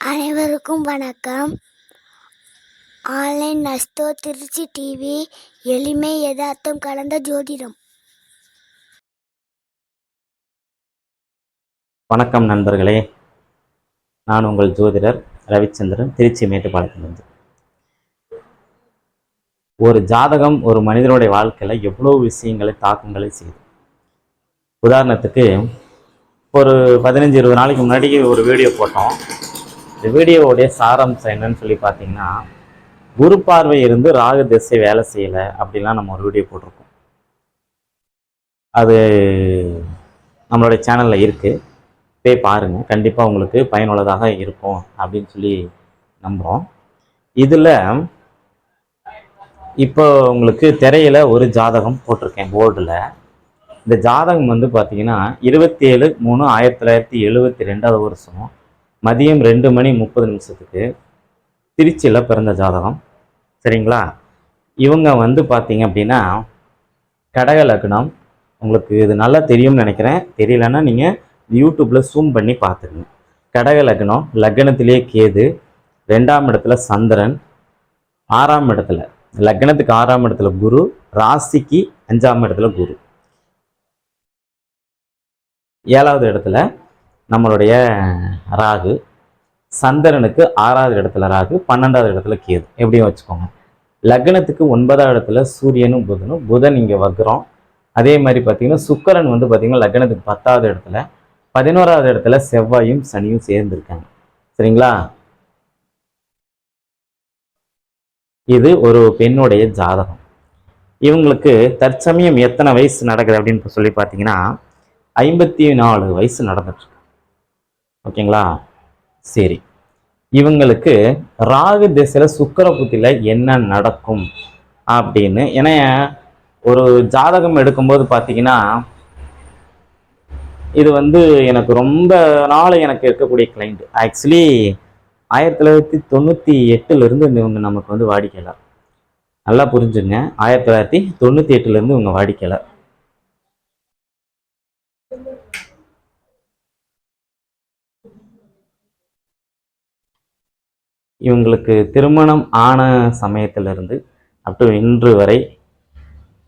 அனைவருக்கும் வணக்கம். Online நஸ்தோ Trichy TV எளிமை யதார்த்தம் கலந்த ஜோதிடம். வணக்கம் நண்பர்களே. நான் உங்கள் ஜோதிடர் ரவிச்சந்திரன் திருச்சி மேட்டுப்பாளையத்திலிருந்து. ஒரு ஜாதகம் ஒரு மனிதனுடைய வாழ்க்கையில் எவ்வளோ விஷயங்களை தாக்கங்களை செய்யுது. உதாரணத்துக்கு ஒரு பதினஞ்சு இருபது நாளைக்கு முன்னாடி ஒரு வீடியோ போட்டோம். இந்த வீடியோவுடைய சாரம்சம் என்னன்னு சொல்லி பார்த்தீங்கன்னா குரு பார்வை இருந்து ராகு திசை வேலை செய்யலை அப்படிலாம் நம்ம ஒரு வீடியோ போட்டிருக்கோம். அது நம்மளுடைய சேனலில் இருக்குது போய் பாருங்கள் கண்டிப்பாக உங்களுக்கு பயனுள்ளதாக இருக்கும் அப்படின்னு சொல்லி நம்புகிறோம் இதில் இப்போ உங்களுக்கு திரையில் ஒரு ஜாதகம் போட்டிருக்கேன் போர்டில். இந்த ஜாதகம் வந்து பார்த்தீங்கன்னா இருபத்தேழு மூணு ஆயிரத்தி தொள்ளாயிரத்தி எழுபத்தி ரெண்டாவது வருஷம். மதியம் ரெண்டு மணி முப்பது நிமிஷத்துக்கு திருச்சியில் பிறந்த ஜாதகம். சரிங்களா? இவங்க வந்து பார்த்தீங்க அப்படின்னா கடக லக்னம். உங்களுக்கு இது நல்லா தெரியும்னு நினைக்கிறேன். தெரியலன்னா நீங்கள் யூடியூப்பில் ஜூம் பண்ணி பார்த்துருங்க கடக லக்னம் லக்னத்திலே கேது ரெண்டாம் இடத்துல சந்திரன் ஆறாம் இடத்துல லக்னத்துக்கு ஆறாம் இடத்துல குரு ராசிக்கு அஞ்சாம் இடத்துல குரு. ஏழாவது இடத்துல நம்மளுடைய ராகு சந்திரனுக்கு ஆறாவது இடத்துல ராகு பன்னெண்டாவது இடத்துல கேது. எப்படியும் வச்சுக்கோங்க. லக்னத்துக்கு ஒன்பதாவது இடத்துல சூரியனும் புதனும் புதன் இங்கே வக்ரம். அதே மாதிரி பார்த்தீங்கன்னா சுக்கரன் வந்து பார்த்தீங்கன்னா லக்னத்துக்கு பத்தாவது இடத்துல பதினோராவது இடத்துல செவ்வாயும் சனியும் சேர்ந்துருக்காங்க. சரிங்களா? இது ஒரு பெண்ணுடைய ஜாதகம். இவங்களுக்கு தற்சமயம் எத்தனை வயசு நடக்குது அப்படின்னு சொல்லி பார்த்தீங்கன்னா ஐம்பத்தி நாலு வயசு நடந்துட்டு ஓகேங்களா? சரி. இவங்களுக்கு ராகு திசையில் சுக்கர புத்தியில் என்ன நடக்கும் அப்படின்னு ஏன்னா ஒரு ஜாதகம் எடுக்கும்போது பார்த்தீங்கன்னா இது வந்து எனக்கு ரொம்ப நாள் எனக்கு இருக்கக்கூடிய கிளைண்ட் ஆக்சுவலி ஆயிரத்தி தொள்ளாயிரத்தி தொண்ணூற்றி எட்டுலேருந்து இவங்க நமக்கு வந்து வாடிக்கையாளர். நல்லா புரிஞ்சுங்க. ஆயிரத்தி தொள்ளாயிரத்தி தொண்ணூற்றி எட்டுலேருந்து இவங்க வாடிக்கையாளர். இவங்களுக்கு திருமணம் ஆன சமயத்திலிருந்து அப் டு இன்று வரை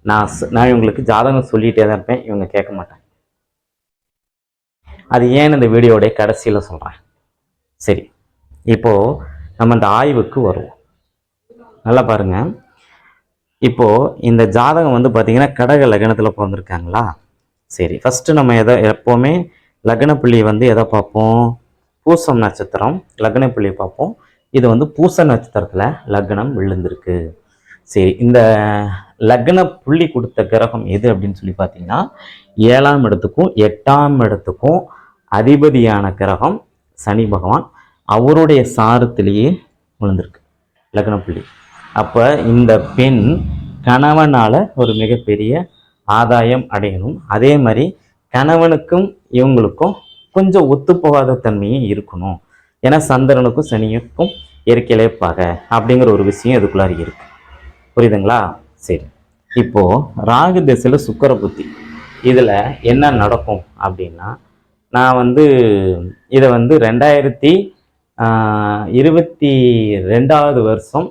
நான் நான் இவங்களுக்கு ஜாதகம் சொல்லிகிட்டே தான் இருப்பேன். இவங்க கேட்க மாட்டாங்க. அது ஏன் இந்த வீடியோடைய கடைசியில் சொல்கிறேன் சரி. இப்போது நம்ம இந்த ஆய்வுக்கு வருவோம். நல்லா பாருங்கள் இப்போது இந்த ஜாதகம் வந்து பார்த்திங்கன்னா கடக லக்னத்தில் பிறந்திருக்காங்களா? சரி. ஃபஸ்ட்டு நம்ம எதை எப்போவுமே லக்ன புள்ளி வந்து எதை பார்ப்போம்? பூசம் நட்சத்திரம் லக்ன புள்ளி பார்ப்போம். இது வந்து பூச நட்சத்திரத்தில் லக்னம் விழுந்திருக்கு. சரி இந்த லக்ன புள்ளி கொடுத்த கிரகம் எது அப்படின்னு சொல்லி பார்த்தீங்கன்னா ஏழாம் இடத்துக்கும் எட்டாம் இடத்துக்கும் அதிபதியான கிரகம் சனி பகவான் அவருடைய சாரத்திலேயே விழுந்திருக்கு லக்ன புள்ளி. அப்போ இந்த பெண் கணவனால் ஒரு மிகப்பெரிய ஆதாயம் அடையணும். அதே மாதிரி கணவனுக்கும் இவங்களுக்கும் கொஞ்சம் ஒத்துப்போகாத தன்மையும் இருக்கணும். ஏன்னா சந்திரனுக்கும் சனியுக்கும் இயற்கையிலே பகை அப்படிங்கிற ஒரு விஷயம் இதுக்குள்ளார இருக்கு. புரியுதுங்களா? சரி. இப்போ ராகு திசையில் சுக்கர புத்தி. இதில் என்ன நடக்கும் அப்படின்னா நான் வந்து இதை வந்து ரெண்டாயிரத்தி இருபத்தி ரெண்டாவது வருஷம்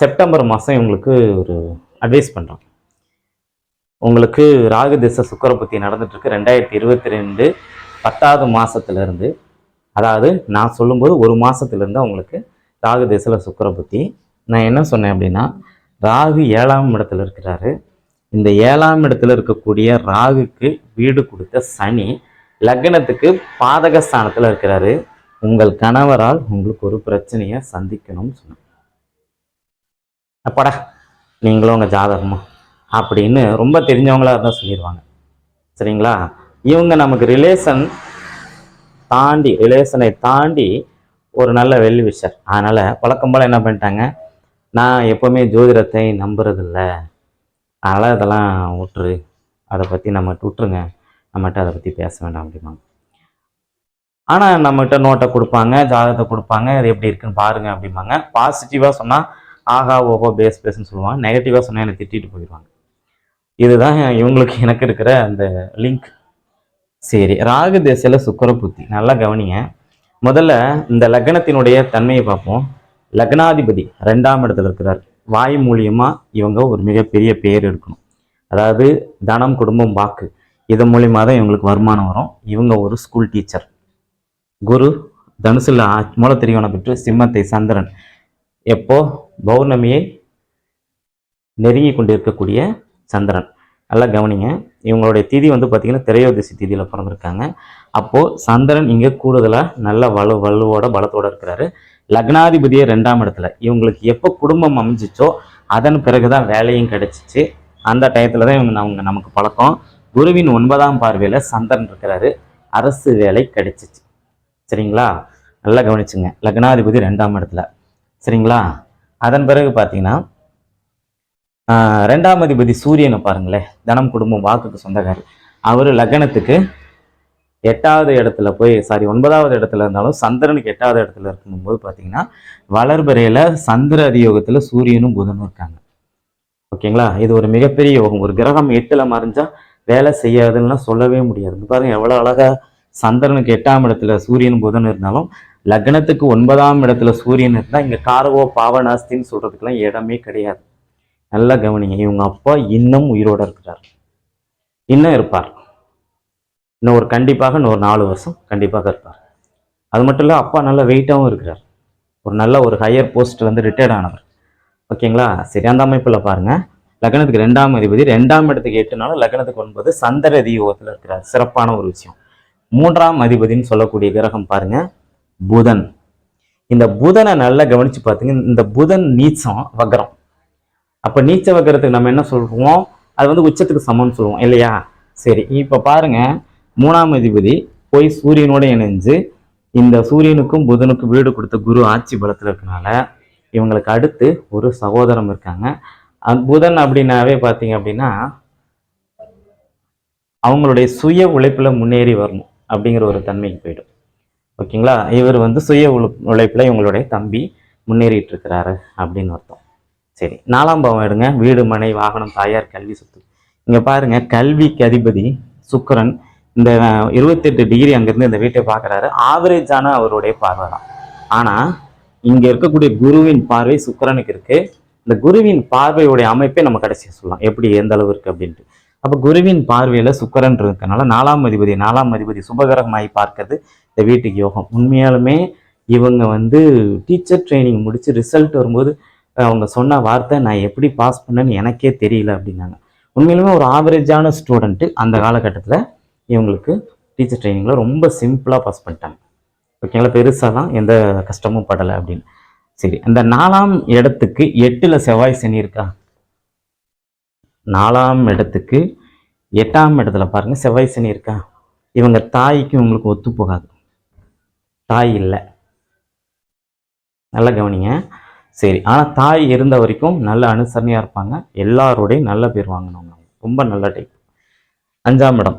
செப்டம்பர் மாதம் இவங்களுக்கு ஒரு அட்வைஸ் பண்ணுறோம் உங்களுக்கு ராகு திசை சுக்கர புத்தி நடந்துட்டுருக்கு ரெண்டாயிரத்தி இருபத்தி ரெண்டு பத்தாவது மாதத்துலேருந்து அதாவது நான் சொல்லும்போது ஒரு மாதத்துலேருந்து அவங்களுக்கு ராகு திசையில் சுக்கர புத்தி. நான் என்ன சொன்னேன் அப்படின்னா ராகு ஏழாம் இடத்துல இருக்கிறாரு. இந்த ஏழாம் இடத்துல இருக்கக்கூடிய ராகுக்கு வீடு கொடுத்த சனி லக்னத்துக்கு பாதக ஸ்தானத்தில் இருக்கிறாரு. உங்கள் கணவரால் உங்களுக்கு ஒரு பிரச்சனையை சந்திக்கணும்னு சொன்னேன் அப்பாடா நீங்களும் உங்கள் ஜாதகமா? அப்படின்னு ரொம்ப தெரிஞ்சவங்களாக இருந்தால் சொல்லிடுவாங்க சரிங்களா? இவங்க நமக்கு ரிலேஷன் தாண்டி ரிலேஷனை தாண்டி ஒரு நல்ல வெள்ளி விஷர் அதனால் வழக்கம் போல் என்ன பண்ணிட்டாங்க? நான் எப்போவுமே ஜோதிடத்தை நம்புறதில்ல. அதனால் இதெல்லாம் விட்டுரு அதை பற்றி நம்ம விட்டுருங்க. நம்மகிட்ட அதை பற்றி பேச வேண்டாம் அப்படிமா ஆனால் நம்மகிட்ட நோட்டை கொடுப்பாங்க ஜாதகத்தை கொடுப்பாங்க அது எப்படி இருக்குன்னு பாருங்க அப்படிம்பாங்க. பாசிட்டிவாக சொன்னால் ஆஹா ஓஹோ பேஸ் பேஸ்ன்னு சொல்லுவாங்க. நெகட்டிவாக சொன்னால் என்னை திட்டிட்டு போயிடுவாங்க. இதுதான் இவங்களுக்கு எனக்கு இருக்கிற அந்த லிங்க் சரி ராகு திசையில் சுக்கர புத்தி. நல்லா கவனிங்க. முதல்ல இந்த லக்னத்தினுடைய தன்மையை பார்ப்போம். லக்னாதிபதி ரெண்டாம் இடத்துல இருக்கிறார். வாய் மூலியமா இவங்க ஒரு மிகப்பெரிய பேர் எடுக்கணும். அதாவது தனம் குடும்பம் வாக்கு. இது மூலியமாக தான் இவங்களுக்கு வருமானம் வரும். இவங்க ஒரு ஸ்கூல் டீச்சர் குரு தனுசுல மூல மூலத்திரியோணம் பெற்று சிம்மத்தை சந்திரன். எப்போ? பௌர்ணமியை நெருங்கி கொண்டிருக்கக்கூடிய சந்திரன். நல்லா கவனிங்க. இவங்களுடைய திதி வந்து பார்த்தீங்கன்னா திரையோதசி திதியில் பிறந்திருக்காங்க. அப்போது சந்திரன் இங்கே கூடுதலாக நல்ல வலு வலுவோட பலத்தோடு இருக்கிறாரு. லக்னாதிபதியே ரெண்டாம் இடத்துல. இவங்களுக்கு எப்போ குடும்பம் அமைஞ்சிச்சோ அதன் பிறகு தான் வேலையும் கிடச்சிச்சு. அந்த டயத்தில் தான் இவங்க அவங்க நமக்கு பழக்கம். குருவின் ஒன்பதாம் பார்வையில் சந்திரன் இருக்கிறாரு. அரசு வேலை கிடைச்சிச்சு. சரிங்களா? நல்லா கவனிச்சுங்க. லக்னாதிபதி ரெண்டாம் இடத்துல. சரிங்களா? அதன் பிறகு பார்த்தீங்கன்னா ரெண்டாம் அதிபதி சூரியனை பாருங்களேன். தனம் குடும்பம் வாக்குக்கு சொந்தக்காரர். அவர் லக்னத்துக்கு எட்டாவது இடத்துல போய் சாரி ஒன்பதாவது இடத்துல இருந்தாலும் சந்திரனுக்கு எட்டாவது இடத்துல இருக்கும்போது பார்த்தீங்கன்னா வளர்பறையில் சந்திர அதியோகத்தில் சூரியனும் புதனும் இருக்காங்க. ஓகேங்களா? இது ஒரு மிகப்பெரிய யோகம். ஒரு கிரகம் எட்டில் மறைஞ்சா வேலை செய்யாதுன்னா சொல்லவே முடியாது. பாருங்கள் எவ்வளோ அழகாக சந்திரனுக்கு எட்டாம் இடத்துல சூரியன் புதன் இருந்தாலும் லக்னத்துக்கு ஒன்பதாம் இடத்துல சூரியன் இருந்தால் இங்கே காரவோ பாவநாஸ்தின்னு சொல்கிறதுக்கெல்லாம் இடமே கிடையாது. நல்லா கவனிங்க. இவங்க அப்பா இன்னும் உயிரோட இருக்கிறார். இன்னும் இருப்பார். இன்னும் ஒரு கண்டிப்பாக இன்னும் ஒரு நாலு வருஷம் கண்டிப்பாக இருப்பார். அது மட்டும் இல்லை அப்பா நல்ல வெயிட்டாகவும் இருக்கிறார். ஒரு நல்ல ஒரு ஹையர் போஸ்ட்டில் வந்து ரிட்டையர்ட் ஆனவர். ஓகேங்களா சரி அந்த அமைப்பில் பாருங்கள் லக்னத்துக்கு ரெண்டாம் அதிபதி ரெண்டாம் இடத்துக்கு எட்டுனாலும் லக்னத்துக்கு ஒன்பது சந்திரதி யோகத்தில் இருக்கிறார். சிறப்பான ஒரு விஷயம். மூன்றாம் அதிபதின்னு சொல்லக்கூடிய கிரகம் பாருங்க புதன். இந்த புதனை நல்லா கவனித்து பார்த்தீங்க இந்த புதன் நீச்சம் வக்ரம். அப்போ நீச்ச வக்கரத்துக்கு நம்ம என்ன சொல்லுவோம் அது வந்து உச்சத்துக்கு சமம்னு சொல்லுவோம் இல்லையா? சரி. இப்போ பாருங்க. மூணாம் அதிபதி போய் சூரியனோட இணைஞ்சு இந்த சூரியனுக்கும் புதனுக்கும் வீடு கொடுத்த குரு ஆட்சி பலத்தில் இருக்கனால இவங்களுக்கு அடுத்து ஒரு சகோதரம் இருக்காங்க. புதன் அப்படின்னாவே பார்த்தீங்க அப்படின்னா அவங்களுடைய சுய உழைப்பில் முன்னேறி வரணும் அப்படிங்கிற ஒரு தன்மைக்கு போயிடும். ஓகேங்களா? இவர் வந்து சுய உழைப்பில் இவங்களுடைய தம்பி முன்னேறிட்டு இருக்கிறாரு அப்படின்னு அர்த்தம். சரி நாலாம் பாவம் எடுங்க. வீடு மனை வாகனம் தாயார் கல்வி சொத்து. இங்க பாருங்க கல்விக்கு அதிபதி சுக்கரன் இந்த இருபத்தெட்டு டிகிரி அங்கிருந்து இந்த வீட்டை பார்க்குறாரு. ஆவரேஜான அவருடைய பார்வை தான். ஆனா இங்க இருக்கக்கூடிய குருவின் பார்வை சுக்கரனுக்கு இருக்கு. இந்த குருவின் பார்வையுடைய அமைப்பை நம்ம கடைசியாக சொல்லலாம். எப்படி எந்த அளவு இருக்குது அப்படின்ட்டு. அப்போ குருவின் பார்வையில் சுக்கரன் இருக்கனால நாலாம் அதிபதி நாலாம் அதிபதி சுபகரமாய் பார்க்கறது இந்த வீட்டுக்கு யோகம். உண்மையாலுமே இவங்க வந்து டீச்சர் ட்ரைனிங் முடிச்சு ரிசல்ட் வரும்போது அவங்க சொன்ன வார்த்தை நான் எப்படி பாஸ் பண்ணேன்னு எனக்கே தெரியல அப்படின்னாங்க. உண்மையிலுமே ஒரு ஆவரேஜான ஸ்டூடெண்ட்டு அந்த காலகட்டத்தில் இவங்களுக்கு டீச்சர் ட்ரைனிங்கில் ரொம்ப சிம்பிளாக பாஸ் பண்ணிட்டாங்க. ஓகேங்களா பெருசாலாம் எந்த கஷ்டமும் படலை அப்படின்னு. சரி அந்த நாலாம் இடத்துக்கு எட்டில் செவ்வாய் சனி இருக்கா? நாலாம் இடத்துக்கு எட்டாம் இடத்துல பாருங்க செவ்வாய் சனி இருக்கா? இவங்க தாய்க்கு இவங்களுக்கு ஒத்து போகாது. தாய் இல்லை. நல்லா கவனிங்க. சரி ஆனால் தாய் இருந்த வரைக்கும் நல்ல அனுசரணையாக இருப்பாங்க. எல்லாரோடையும் நல்ல பேர் வாங்கினவங்க ரொம்ப நல்ல டைப் அஞ்சாம் இடம்.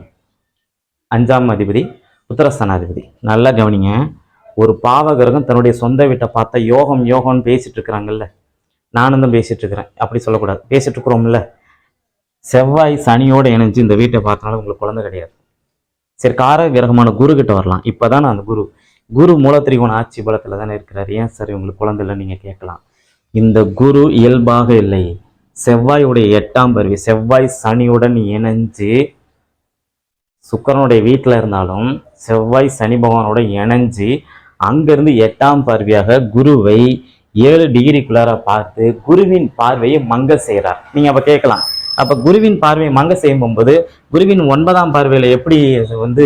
அஞ்சாம் அதிபதி உத்தரஸ்தானாதிபதி நல்லா கவனிங்க. ஒரு பாவகிரகம் தன்னுடைய சொந்த வீட்டை பார்த்தா யோகம் யோகம்னு பேசிகிட்டு இருக்கிறாங்கல்ல. நானும் தான் பேசிகிட்டு இருக்கிறேன். அப்படி சொல்லக்கூடாது. பேசிகிட்டு இருக்கிறோம்ல. செவ்வாய் சனியோடு இணைஞ்சு இந்த வீட்டை பார்த்தனால உங்களுக்கு குழந்தை கிடையாது. சரி கார கிரகமான குரு கிட்ட வரலாம். இப்போதான் அந்த குரு. குரு மூலத்திரிகோண ஆட்சி பலத்தில் தானே இருக்கிறார். ஏன் சார் உங்களுக்கு குழந்தை இல்லை நீங்கள் கேட்கலாம்? இந்த குரு இயல்பாக இல்லை. செவ்வாயுடைய எட்டாம் பருவி செவ்வாய் சனியுடன் இணைஞ்சு சுக்கரனுடைய வீட்டில் இருந்தாலும் செவ்வாய் சனி பகவானோட இணைஞ்சு அங்கிருந்து எட்டாம் பார்வையாக குருவை ஏழு டிகிரிக்குள்ளார பார்த்து குருவின் பார்வையை மங்க செய்கிறார். நீங்கள் அப்போ கேட்கலாம். அப்போ குருவின் பார்வையை மங்க செய்யும் போது குருவின் ஒன்பதாம் பார்வையில் எப்படி வந்து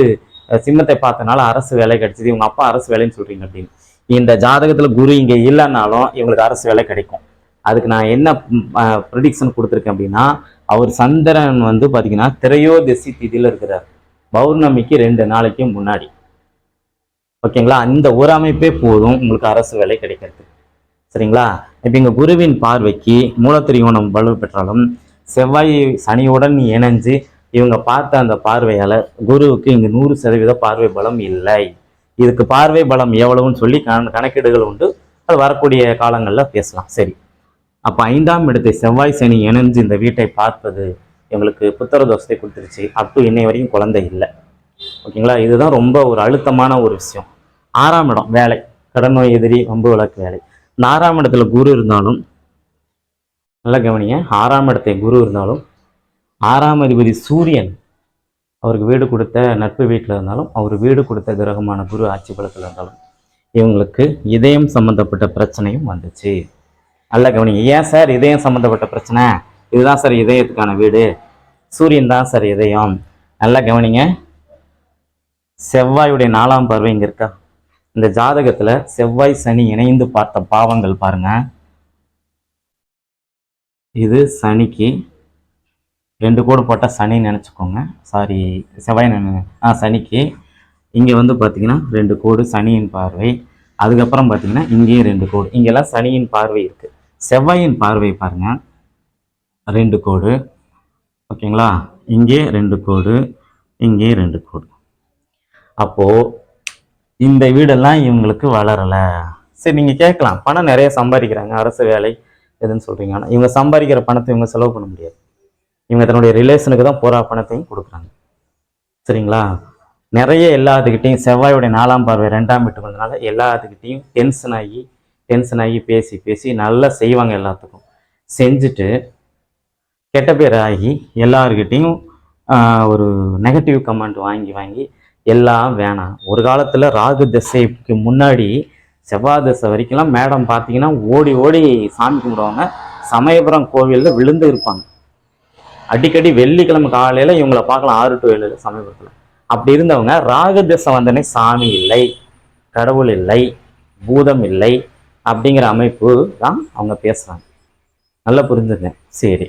சிம்மத்தை பார்த்தனால அரசு வேலை கிடைச்சிது. இவங்க அப்பா அரசு வேலைன்னு சொல்றீங்க அப்படின்னு. இந்த ஜாதகத்துல குரு இங்க இல்லைன்னாலும் இவங்களுக்கு அரசு வேலை கிடைக்கும். அதுக்கு நான் என்ன ப்ரிடிக்ஷன் கொடுத்துருக்கேன் அப்படின்னா அவர் சந்திரன் வந்து பாத்தீங்கன்னா திரையோதசி திதியில இருக்கிறார். பௌர்ணமிக்கு ரெண்டு நாளைக்கு முன்னாடி. ஓகேங்களா? அந்த ஒரு அமைப்பே போதும் உங்களுக்கு அரசு வேலை கிடைக்கிறது சரிங்களா? இப்போ எங்கள் குருவின் பார்வைக்கு மூலத்திரிகோணம் வலு பெற்றாலும் செவ்வாய் சனியுடன் இணைஞ்சு இவங்க பார்த்த அந்த பார்வையால குருவுக்கு இங்கே நூறு சதவீத பார்வை பலம் இல்லை. இதுக்கு பார்வை பலம் எவ்வளவுன்னு சொல்லி கண- கணக்கீடுகள் உண்டு. அது வரக்கூடிய காலங்களில் பேசலாம். சரி. அப்போ ஐந்தாம் இடத்தை செவ்வாய் சனி இணைஞ்சு இந்த வீட்டை பார்ப்பது எங்களுக்கு புத்திர தோஷத்தை கொடுத்துருச்சு. அப் டு இன்னை வரைக்கும் குழந்தை இல்லை. ஓகேங்களா? இதுதான் ரொம்ப ஒரு அழுத்தமான ஒரு விஷயம். ஆறாம் இடம் வேலை. கடன் நோய் எதிரி வம்பு வழக்கு வேலை. இந்த ஆறாம் இடத்துல குரு இருந்தாலும் நல்லா கவனிங்க. ஆறாம் இடத்தை குரு இருந்தாலும் ஆறாம் அதிபதி சூரியன் அவருக்கு வீடு கொடுத்த நட்பு வீட்டில் இருந்தாலும் அவர் வீடு கொடுத்த கிரகமான குரு ஆட்சி பலத்தில் இருந்தாலும் இவங்களுக்கு இதயம் சம்மந்தப்பட்ட பிரச்சனையும் வந்துச்சு. நல்லா கவனிங்க. ஏன் சார் இதயம் சம்மந்தப்பட்ட பிரச்சனை? இதுதான் சார் இதயத்துக்கான வீடு. சூரியன் தான் சார் இதயம். நல்லா கவனிங்க. செவ்வாயுடைய நாலாம் பார்வை இங்கே இருக்கா? இந்த ஜாதகத்தில் செவ்வாய் சனி இணைந்து பார்த்த பாவங்கள் பாருங்க. இது சனிக்கு ரெண்டு கோடு போட்டால் சனி நினச்சிக்கோங்க. சாரி செவ்வாய் நினை- ஆ சனிக்கு. இங்கே வந்து பார்த்தீங்கன்னா ரெண்டு கோடு சனியின் பார்வை. அதுக்கப்புறம் பார்த்திங்கன்னா இங்கேயும் ரெண்டு கோடு. இங்கெல்லாம் சனியின் பார்வை இருக்குது செவ்வாயின் பார்வை பாருங்கள் ரெண்டு கோடு. ஓகேங்களா? இங்கே ரெண்டு கோடு இங்கே ரெண்டு கோடு. அப்போது இந்த வீடெல்லாம் இவங்களுக்கு வளரலை. சரி நீங்கள் கேட்கலாம். பணம் நிறைய சம்பாதிக்கிறாங்க. அரசு வேலை எதுன்னு சொல்கிறீங்க ஆனால் இவங்க சம்பாதிக்கிற பணத்தை இவங்க செலவு பண்ண முடியாது. இவங்க தன்னுடைய ரிலேஷனுக்கு தான் பூரா பணத்தையும் கொடுக்குறாங்க. சரிங்களா? நிறைய எல்லாத்துக்கிட்டையும் செவ்வாயுடைய நாலாம் பார்வை ரெண்டாம் வீட்டுக்கு வந்தனால எல்லாத்துக்கிட்டையும் டென்ஷன் ஆகி டென்ஷன் ஆகி பேசி பேசி நல்லா செய்வாங்க எல்லாத்துக்கும். செஞ்சுட்டு கெட்ட பேர் ஆகி எல்லாருக்கிட்டேயும் ஒரு நெகட்டிவ் கமெண்ட் வாங்கி வாங்கி எல்லாம் வேணாம். ஒரு காலத்தில் ராகு திசைக்கு முன்னாடி செவ்வாய் திசை வரைக்கும்லாம் மேடம் பார்த்தீங்கன்னா ஓடி ஓடி சாமி கும்பிடுவாங்க. சமயபுரம் கோவிலில் விழுந்து இருப்பாங்க. அடிக்கடி வெள்ளிக்கிழமை காலையில் இவங்கள பார்க்கலாம் ஆறு டு ஏழு சமயபுரத்தில் அப்படி இருந்தவங்க ராகு வந்தனே சாமி இல்லை கடவுள் இல்லை பூதம் இல்லை அப்படிங்கிற அமைப்பு தான் அவங்க பேசுகிறாங்க நல்லா புரிஞ்சுங்க. சரி.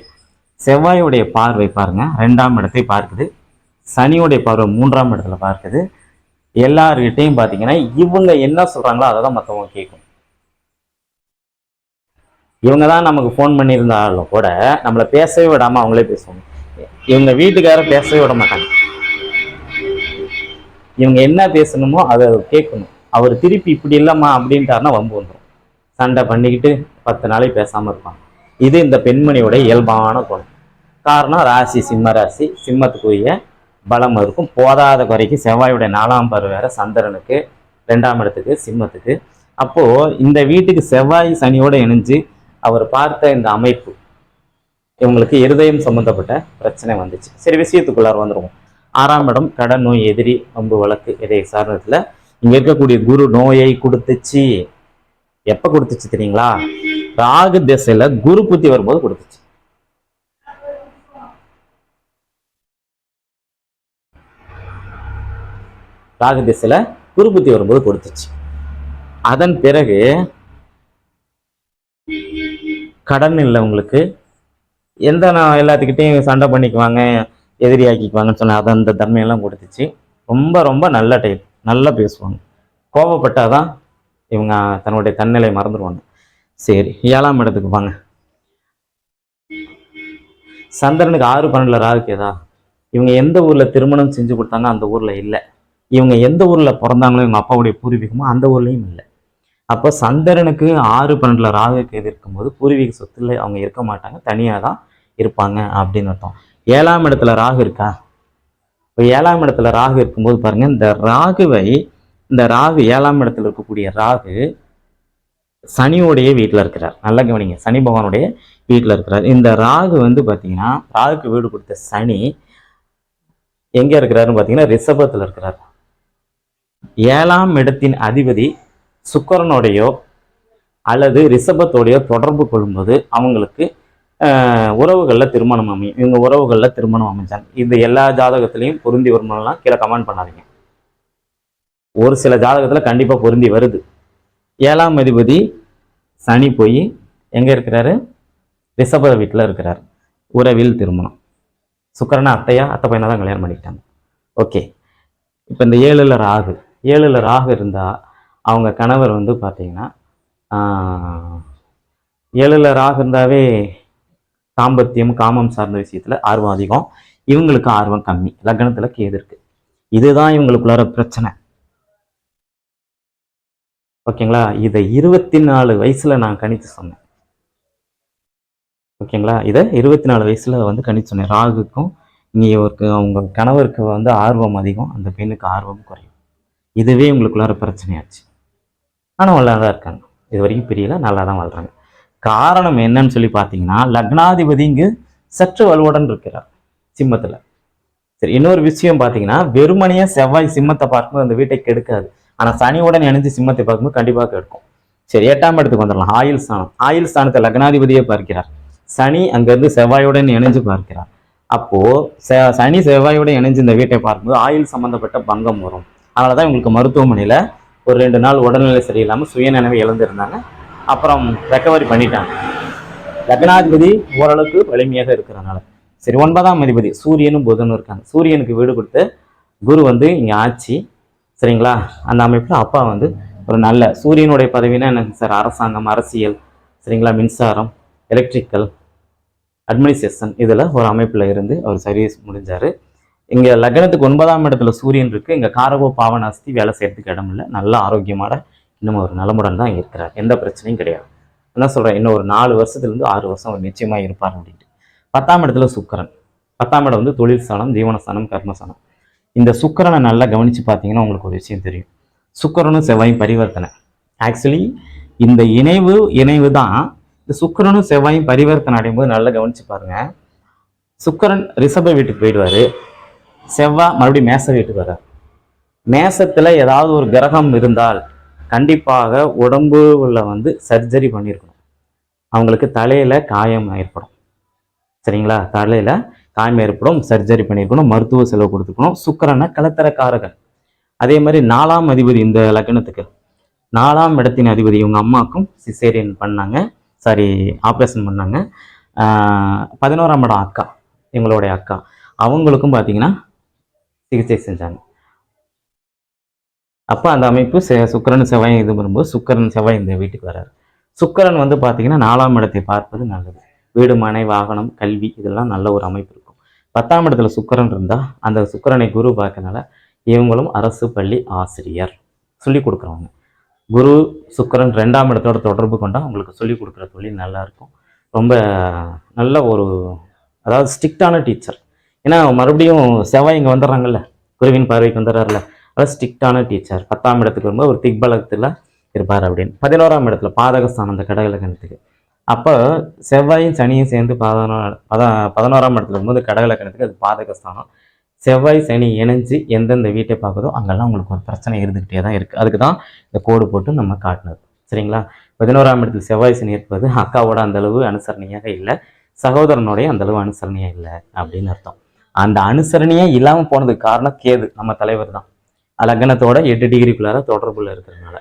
செவ்வாயுடைய பார்வை பாருங்க. ரெண்டாம் இடத்தை பார்க்குது. சனியுடைய பார்வை மூன்றாம் இடத்துல பார்க்குது. எல்லார்கிட்டையும் பார்த்தீங்கன்னா இவங்க என்ன சொல்றாங்களோ அதை தான் மற்றவங்க கேட்கும். இவங்க தான் நமக்கு ஃபோன் பண்ணியிருந்தாலும் கூட நம்மளை பேசவே விடாம அவங்களே பேசுவாங்க. இவங்க வீட்டுக்காரர் பேசவே விட மாட்டாங்க. இவங்க என்ன பேசணுமோ அதை கேட்கணும். அவர் திருப்பி இப்படி இல்லைம்மா அப்படின்ட்டாருன்னா வம்பு வந்துடும் சண்டை பண்ணிக்கிட்டு பத்து நாளைக்கு பேசாமல் இருப்பாங்க. இது இந்த பெண்மணியோட இயல்பான குணம். காரணம் ராசி சிம்ம ராசி சிம்மத்துக்குரிய பலம் இருக்கும். போதாத குறைக்கு செவ்வாயுடைய நாலாம் பருவ வேற சந்திரனுக்கு ரெண்டாம் இடத்துக்கு சிம்மத்துக்கு. அப்போ இந்த வீட்டுக்கு செவ்வாய் சனியோட இணைஞ்சு அவர் பார்த்த இந்த அமைப்பு இவங்களுக்கு இருதயம் சம்பந்தப்பட்ட பிரச்சனை வந்துச்சு. சரி விஷயத்துக்குள்ளார வந்துருவோம். ஆறாம் இடம் கடன் நோய் எதிரி வம்பு வழக்கு இதை சார்ந்ததுல இங்க இருக்கக்கூடிய குரு நோயை கொடுத்துச்சு. எப்ப கொடுத்துச்சு தெரியுங்களா? ராகு திசையில குரு புத்தி வரும்போது கொடுத்துச்சு. ராகு திசையில் குரு புத்தி வரும்போது கொடுத்துச்சு. அதன் பிறகு கடன் இல்லை உங்களுக்கு. எந்த நான் எல்லாத்துக்கிட்டையும் சண்டை பண்ணிக்குவாங்க எதிரி ஆக்கிக்குவாங்கன்னு சொன்னேன் அதை அந்த தன்மையெல்லாம் கொடுத்துச்சு. ரொம்ப ரொம்ப நல்ல டைப் நல்லா பேசுவாங்க. கோபப்பட்டாதான் இவங்க தன்னுடைய தன்னிலை மறந்துடுவாங்க சரி ஏழாம் இடத்துக்கு வாங்க. சந்திரனுக்கு ஆறு பன்னெண்டில் ராகுக்கு ஏதா இவங்க எந்த ஊரில் திருமணம் செஞ்சு கொடுத்தாங்க அந்த ஊரில் இல்லை. இவங்க எந்த ஊரில் பிறந்தாங்களோ இவங்க அப்பாவுடைய பூர்வீகமோ அந்த ஊர்லேயும் இல்லை. அப்போ சந்திரனுக்கு ஆறு பன்னெண்டில் ராகுக்கு எது இருக்கும்போது பூர்வீக சொத்துல அவங்க இருக்க மாட்டாங்க தனியாக தான் இருப்பாங்க அப்படின்னு அர்த்தம். ஏழாம் இடத்துல ராகு இருக்கா? இப்போ ஏழாம் இடத்துல ராகு இருக்கும்போது பாருங்க இந்த ராகுவை இந்த ராகு ஏழாம் இடத்துல இருக்கக்கூடிய ராகு சனியோடைய வீட்டில் இருக்கிறார். நல்ல கவனிங்க சனி பகவானுடைய வீட்டில் இருக்கிறார். இந்த ராகு வந்து பார்த்தீங்கன்னா ராகுக்கு வீடு கொடுத்த சனி எங்கே இருக்கிறாருன்னு பார்த்தீங்கன்னா ரிஷபத்தில் இருக்கிறார். ஏழாம் இடத்தின் அதிபதி சுக்கரனோடையோ அல்லது ரிஷபத்தோடையோ தொடர்பு கொள்ளும்போது அவங்களுக்கு உறவுகளில் திருமணம் அமையும் இவங்க உறவுகளில் திருமணம் அமைஞ்சாங்க. இந்த எல்லா ஜாதகத்துலேயும் பொருந்தி வருமானலாம் கீழே கமெண்ட் பண்ணாதீங்க. ஒரு சில ஜாதகத்தில் கண்டிப்பாக பொருந்தி வருது. ஏழாம் அதிபதி சனி போய் எங்கே இருக்கிறாரு? ரிஷப வீட்டில் இருக்கிறார். உறவில் திருமணம். சுக்கரனை அத்தையா அத்தை பையனை தான் கல்யாணம் பண்ணிக்கிட்டாங்க. ஓகே. இப்போ இந்த ஏழில் ராகு ஏழில் ராகு இருந்தால் அவங்க கணவர் வந்து பார்த்தீங்கன்னா ஏழில் ராகு இருந்தாவே தாம்பத்தியம் காமம் சார்ந்த விஷயத்தில் ஆர்வம் அதிகம். இவங்களுக்கு ஆர்வம் கம்மி. லக்னத்தில் கேது இருக்கு. இதுதான் இவங்களுக்குள்ளார பிரச்சனை. ஓகேங்களா? இதை இருபத்தி நாலு வயசில் நான் கணித்து சொன்னேன். ஓகேங்களா? இதை இருபத்தி நாலு வயசில் வந்து கணித்து சொன்னேன். ராகுக்கும் இங்கே ஒரு அவங்க கணவருக்கு வந்து ஆர்வம் அதிகம். அந்த பெண்ணுக்கு ஆர்வம் குறையும். இதுவே உங்களுக்குள்ளார பிரச்சனையாச்சு. ஆனால் நல்லா தான் இருக்காங்க. இது வரைக்கும் பிரியல நல்லா தான் வாழ்றாங்க. காரணம் என்னன்னு சொல்லி பார்த்தீங்கன்னா லக்னாதிபதி இங்கு சற்று வலுவுடன் இருக்கிறார் சிம்மத்தில். சரி இன்னொரு விஷயம் பார்த்தீங்கன்னா வெறுமனையே செவ்வாய் சிம்மத்தை பார்க்கும்போது அந்த வீட்டை கெடுக்காது. ஆனால் சனியுடன் இணைஞ்சு சிம்மத்தை பார்க்கும்போது கண்டிப்பாக கெடுக்கும். சரி எட்டாம் இடத்துக்கு வந்துடலாம். ஆயுள் ஸ்தானம். ஆயுள் ஸ்தானத்தை லக்னாதிபதியே பார்க்கிறார். சனி அங்கேருந்து செவ்வாயுடன் இணைஞ்சு பார்க்கிறார். அப்போது செ- சனி செவ்வாயோட இணைஞ்சு இந்த வீட்டை பார்க்கும்போது ஆயுள் சம்மந்தப்பட்ட பங்கம் வரும். அதனால தான் இவங்களுக்கு மருத்துவமனையில் ஒரு ரெண்டு நாள் உடல்நிலை சரியில்லாமல் சுயநினைவை இழந்திருந்தாங்க. அப்புறம் ரெக்கவரி பண்ணிட்டாங்க. லக்னாதிபதி ஓரளவுக்கு வலிமையாக இருக்கிறனால. சரி ஒன்பதாம் அதிபதி சூரியனும் புதனும் இருக்காங்க. சூரியனுக்கு வீடு கொடுத்து குரு வந்து இங்கே ஆட்சி. சரிங்களா? அந்த அமைப்பில் அப்பா வந்து ஒரு நல்ல சூரியனுடைய பதவினா என்னங்க சார்? அரசாங்கம் அரசியல் சரிங்களா? மின்சாரம் எலக்ட்ரிக்கல் அட்மினிஸ்ட்ரேஷன் இதில் ஒரு அமைப்பில் இருந்து அவர் சர்வீஸ் முடிஞ்சார். இங்கே லக்னத்துக்கு ஒன்பதாம் இடத்துல சூரியன் இருக்குது இங்கே காரகோ பாவனாஸ்தி வேலை செய்யறதுக்கு இடம் இல்லை. நல்ல ஆரோக்கியமான இன்னும் ஒரு நலமுடன் தான் இருக்கிறார். எந்த பிரச்சனையும் கிடையாது. என்ன சொல்கிறேன் இன்னும் ஒரு நாலு வருஷத்துலேருந்து ஆறு வருஷம் அவர் நிச்சயமாக இருப்பார் அப்படின்ட்டு. பத்தாம் இடத்துல சுக்கரன். பத்தாம் இடம் வந்து தொழில் ஸ்தானம் ஜீவனஸ்தானம் கர்மஸ்தானம். இந்த சுக்கரனை நல்லா கவனித்து பார்த்தீங்கன்னா உங்களுக்கு ஒரு விஷயம் தெரியும். சுக்கரனும் செவ்வாயும் பரிவர்த்தனை. ஆக்சுவலி இந்த இணைவு இணைவு தான் இந்த சுக்கரனும் செவ்வாயும் பரிவர்த்தனை அடையும் போது நல்லா கவனிச்சு பாருங்க. சுக்கரன் ரிஷப வீட்டுக்கு போயிடுவாரு. செவ்வாய் மறுபடியும் மேச வீட்டுக்கு வர்றார். மேசத்தில் ஏதாவது ஒரு கிரகம் இருந்தால் கண்டிப்பாக உடம்பு உள்ள வந்து சர்ஜரி பண்ணியிருக்கணும். அவங்களுக்கு தலையில் காயம் ஏற்படும். சரிங்களா? தலையில் காயம் ஏற்படும் சர்ஜரி பண்ணியிருக்கணும் மருத்துவ செலவு கொடுத்துக்கணும் சுக்கரனை கலத்தரக்காரகன். அதே மாதிரி நாலாம் அதிபதி இந்த லக்னத்துக்கு. நாலாம் இடத்தின் அதிபதி இவங்க அம்மாவுக்கும் சிசேரியன் பண்ணாங்க. சாரி ஆப்ரேஷன் பண்ணாங்க. பதினோராம் இடம் அக்கா எங்களுடைய அக்கா. அவங்களுக்கும் பார்த்தீங்கன்னா சிகிச்சை செஞ்சாங்க. அப்போ அந்த அமைப்பு செ- சுக்கரன் செவ்வாய் இது பண்ணும்போது சுக்கரன் செவ்வாய் இந்த வீட்டுக்கு வராரு. சுக்கரன் வந்து பார்த்தீங்கன்னா நாலாம் இடத்தை பார்ப்பது நல்லது. வீடு மனை வாகனம் கல்வி இதெல்லாம் நல்ல ஒரு அமைப்பு இருக்கும். பத்தாம் இடத்துல சுக்கரன் இருந்தால் அந்த சுக்கரனை குரு பார்க்கனால இவங்களும் அரசு பள்ளி ஆசிரியர் சொல்லி கொடுக்குறவங்க. குரு சுக்கிரன் ரெண்டாம் இடத்தோட தொடர்பு கொண்டா உங்களுக்கு சொல்லிக் கொடுக்குற தொழில் நல்லாயிருக்கும் ரொம்ப நல்ல ஒரு அதாவது ஸ்ட்ரிக்டான டீச்சர். ஏன்னா மறுபடியும் செவ்வாய் இங்கே வந்துடுறாங்கல்ல குருவின் பார்வைக்கு வந்துடுறாருல அதாவது ஸ்ட்ரிக்டான டீச்சர் பத்தாம் இடத்துக்கு வரும்போது ஒரு திக்பலத்தில் இருப்பார் அப்படின்னு. பதினோராம் இடத்துல பாதகஸ்தானம் அந்த கடகலக்கணத்துக்கு. அப்போ செவ்வாயும் சனியும் சேர்ந்து பதினோ பதினோராம் இடத்துல இருக்கும்போது கடகலக்கணத்துக்கு அது பாதகஸ்தானம். செவ்வாய் சனி இணைஞ்சு எந்தெந்த வீட்டை பார்க்குதோ அங்கெல்லாம் உங்களுக்கு ஒரு பிரச்சனை இருந்துக்கிட்டே தான் இருக்குது அதுக்கு தான் இந்த கோடு போட்டு நம்ம காட்டினது. சரிங்களா? பதினோராம் இடத்துல செவ்வாய் சனி இருப்பது அக்காவோட அந்த அளவு அனுசரணையாக இல்லை சகோதரனுடைய அந்த அளவு அனுசரணையாக இல்லை அப்படின்னு அர்த்தம். அந்த அனுசரணையே இல்லாமல் போனதுக்கு காரணம் கேது நம்ம தலைவர் தான். லக்னத்தோட எட்டு டிகிரிக்குள்ளார தொடர்புல இருக்கிறதுனால.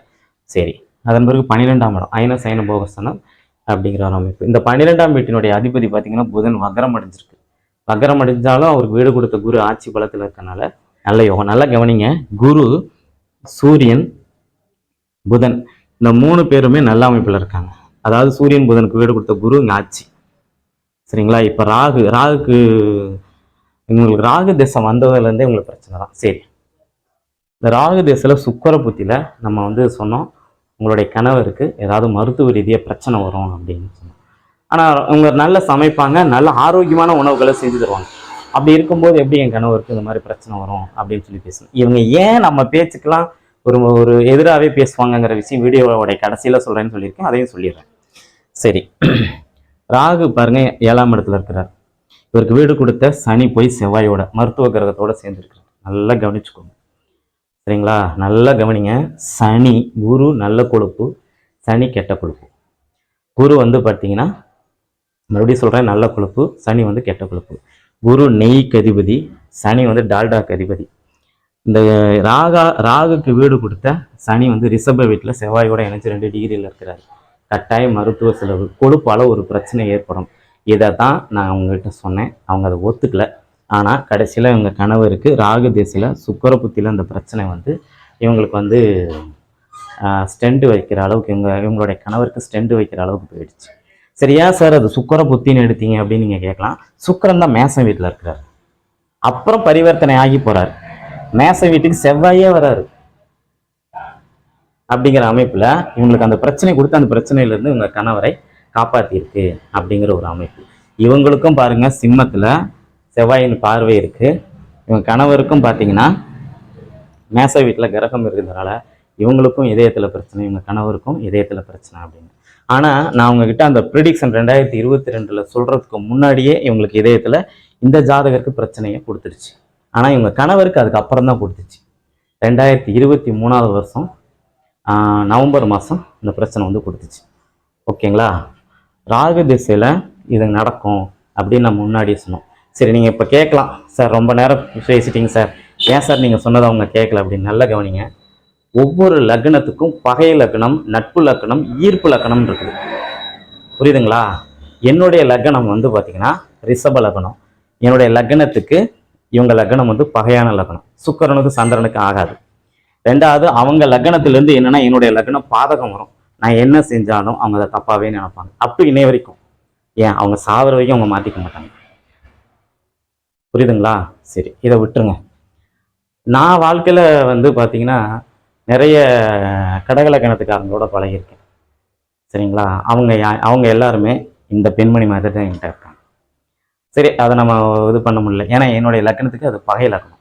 சரி அதன் பிறகு பன்னிரெண்டாம் இடம் ஐநா சைன போகஸ்தானம் அப்படிங்கிற ஒரு அமைப்பு. இந்த பன்னிரெண்டாம் வீட்டினுடைய அதிபதி பார்த்தீங்கன்னா புதன் வக்ரம் அடைஞ்சிருக்கு. வக்ரம் அடைஞ்சாலும் அவருக்கு வீடு கொடுத்த குரு ஆட்சி பலத்தில் இருக்கனால நல்ல யோகம். நல்லா கவனிங்க குரு சூரியன் புதன் இந்த மூணு பேருமே நல்ல அமைப்பில் இருக்காங்க. அதாவது சூரியன் புதனுக்கு வீடு கொடுத்த குரு இங்கே ஆட்சி. சரிங்களா? இப்போ ராகு ராகுக்கு உங்களுக்கு ராகு தேசம் வந்ததுலேருந்தே உங்களுக்கு பிரச்சனை தான். சரி. இந்த ராகு தேசத்தில் சுக்கர புத்தியில் நம்ம வந்து சொன்னோம் உங்களுடைய கணவருக்கு ஏதாவது மருத்துவ ரீதியாக பிரச்சனை வரும் அப்படின்னு சொன்னோம். ஆனால் அவங்க நல்லா சமைப்பாங்க நல்ல ஆரோக்கியமான உணவுகளை செஞ்சு தருவாங்க. அப்படி இருக்கும்போது எப்படி என் கணவருக்கு இந்த மாதிரி பிரச்சனை வரும் அப்படின்னு சொல்லி பேசணும். இவங்க ஏன் நம்ம பேச்சுக்கெல்லாம் ஒரு ஒரு எதிராகவே பேசுவாங்கங்கிற விஷயம் வீடியோவோட கடைசியில் சொல்கிறேன்னு சொல்லியிருக்கேன் அதையும் சொல்லிடுறேன். சரி. ராகு பாருங்கள் ஏழாம் இடத்துல இருக்கிறார். இவருக்கு வீடு கொடுத்த சனி போய் செவ்வாயோட மருத்துவ கிரகத்தோட சேர்ந்துருக்குறாரு. நல்லா கவனிச்சுக்கோங்க. சரிங்களா? நல்லா கவனிங்க. சனி குரு நல்ல கொழுப்பு சனி கெட்ட கொழுப்பு. குரு வந்து பார்த்தீங்கன்னா மறுபடியும் சொல்கிறேன் நல்ல கொழுப்பு சனி வந்து கெட்ட கொழுப்பு. குரு நெய்க்கு அதிபதி சனி வந்து டால்டாக்கு அதிபதி. இந்த ராகா ராகுக்கு வீடு கொடுத்த சனி வந்து ரிஷப வீட்டில் செவ்வாயோட இணைஞ்சு ரெண்டு டிகிரியில் இருக்கிறார். கட்டாய மருத்துவ செலவு கொழுப்பால் ஒரு பிரச்சனை ஏற்படும். இதை தான் நான் அவங்ககிட்ட சொன்னேன். அவங்க அதை ஒத்துக்கல. ஆனால் கடைசியில் இவங்க கணவருக்கு ராகு தேசியில் சுக்கர புத்தியில் அந்த பிரச்சனை வந்து இவங்களுக்கு வந்து ஸ்டெண்டு வைக்கிற அளவுக்கு இவங்க இவங்களுடைய கணவருக்கு ஸ்டெண்டு வைக்கிற அளவுக்கு போயிடுச்சு. சரியா சார்? அது சுக்கர புத்தின்னு எடுத்தீங்க அப்படின்னு நீங்கள் கேட்கலாம். சுக்கரன் தான் மேசம் வீட்டில் இருக்கிறார். அப்புறம் பரிவர்த்தனை ஆகி போகிறார் மேச வீட்டுக்கு செவ்வாயே வராரு. அப்படிங்கிற அமைப்பில் இவங்களுக்கு அந்த பிரச்சனை கொடுத்து அந்த பிரச்சனையிலேருந்து இவங்க கணவரை காப்பாற்றியிருக்கு அப்படிங்கிற ஒரு அமைப்பு. இவங்களுக்கும் பாருங்கள் சிம்மத்தில் செவ்வாயின் பார்வை இருக்குது இவங்க கணவருக்கும் பார்த்தீங்கன்னா மேச வீட்டில் கிரகம் இருக்கிறதுனால இவங்களுக்கும் இதயத்தில் பிரச்சனை இவங்க கணவருக்கும் இதயத்தில் பிரச்சனை அப்படின்னு. ஆனால் நான் உங்ககிட்ட அந்த ப்ரிடிக்ஷன் ரெண்டாயிரத்தி இருபத்தி ரெண்டில் சொல்கிறதுக்கு முன்னாடியே இவங்களுக்கு இதயத்தில் இந்த ஜாதகருக்கு பிரச்சனையை கொடுத்துருச்சு ஆனால் இவங்க கணவருக்கு அதுக்கு அப்புறம் தான் கொடுத்துச்சு. ரெண்டாயிரத்தி இருபத்தி மூணாவது வருஷம் நவம்பர் மாதம் இந்த பிரச்சனை வந்து கொடுத்துச்சு. ஓகேங்களா? ராகு திசையில் இது நடக்கும் அப்படின்னு நம்ம முன்னாடி சொன்னோம். சரி நீங்கள் இப்போ கேட்கலாம். சார் ரொம்ப நேரம் பேசிட்டீங்க சார். ஏன் சார் நீங்கள் சொன்னதை அவங்க கேட்கல அப்படின்னு நல்லா கவனிங்க. ஒவ்வொரு லக்னத்துக்கும் பகை லக்னம் நட்பு லக்னம் ஈர்ப்பு லக்னம் இருக்குது. புரியுதுங்களா? என்னுடைய லக்னம் வந்து பார்த்தீங்கன்னா ரிஷப லக்னம். என்னுடைய லக்னத்துக்கு இவங்க லக்னம் வந்து பகையான லக்னம். சுக்கரனுக்கு சந்திரனுக்கு ஆகாது. ரெண்டாவது அவங்க லக்னத்திலேருந்து என்னன்னா என்னுடைய லக்னம் பாதகம் வரும். நான் என்ன செஞ்சாலும் அவங்க அதை தப்பாகவே நினைப்பாங்க. அப்போ இன்னை வரைக்கும். ஏன்? அவங்க சாவர வரைக்கும் அவங்க மாற்றிக்க மாட்டாங்க. புரியுதுங்களா? சரி இதை விட்டுருங்க. நான் வாழ்க்கையில் வந்து பார்த்தீங்கன்னா நிறைய கடகல கிணத்துக்காரங்களோட பழகியிருக்கேன். சரிங்களா? அவங்க யா- அவங்க எல்லாருமே இந்த பெண்மணி மாதிரி தான் என்கிட்ட இருக்காங்க. சரி அதை நம்ம இது பண்ண முடியல. ஏன்னா என்னுடைய லக்கணத்துக்கு அது பகை லக்னம்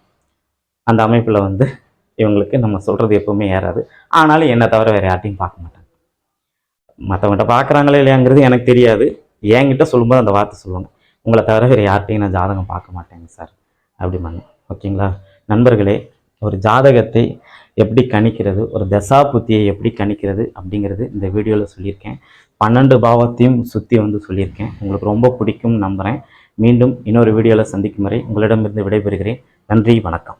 அந்த அமைப்பில் வந்து இவங்களுக்கு நம்ம சொல்கிறது எப்பவுமே ஏறாது. ஆனாலும் என்னை தவிர வேறு யார்ட்டையும் பார்க்க மாட்டேன் மற்றவங்கள்ட்ட பார்க்குறாங்களே இல்லையாங்கிறது எனக்கு தெரியாது. என்கிட்ட சொல்லும்போது அந்த வார்த்தை சொல்லுவாங்க. உங்களை தவிர வேறு யார்கிட்டையும் நான் ஜாதகம் பார்க்க மாட்டேங்க சார் அப்படிம்பாங்க. ஓகேங்களா? நண்பர்களே ஒரு ஜாதகத்தை எப்படி கணிக்கிறது ஒரு தசா புத்தியை எப்படி கணிக்கிறது அப்படிங்கிறது இந்த வீடியோவில் சொல்லியிருக்கேன். பன்னெண்டு பாவத்தையும் சுற்றி வந்து சொல்லியிருக்கேன். உங்களுக்கு ரொம்ப பிடிக்கும் நம்புகிறேன் மீண்டும் இன்னொரு வீடியோவில் சந்திக்கும் வரை உங்களிடமிருந்து விடைபெறுகிறேன். நன்றி வணக்கம்.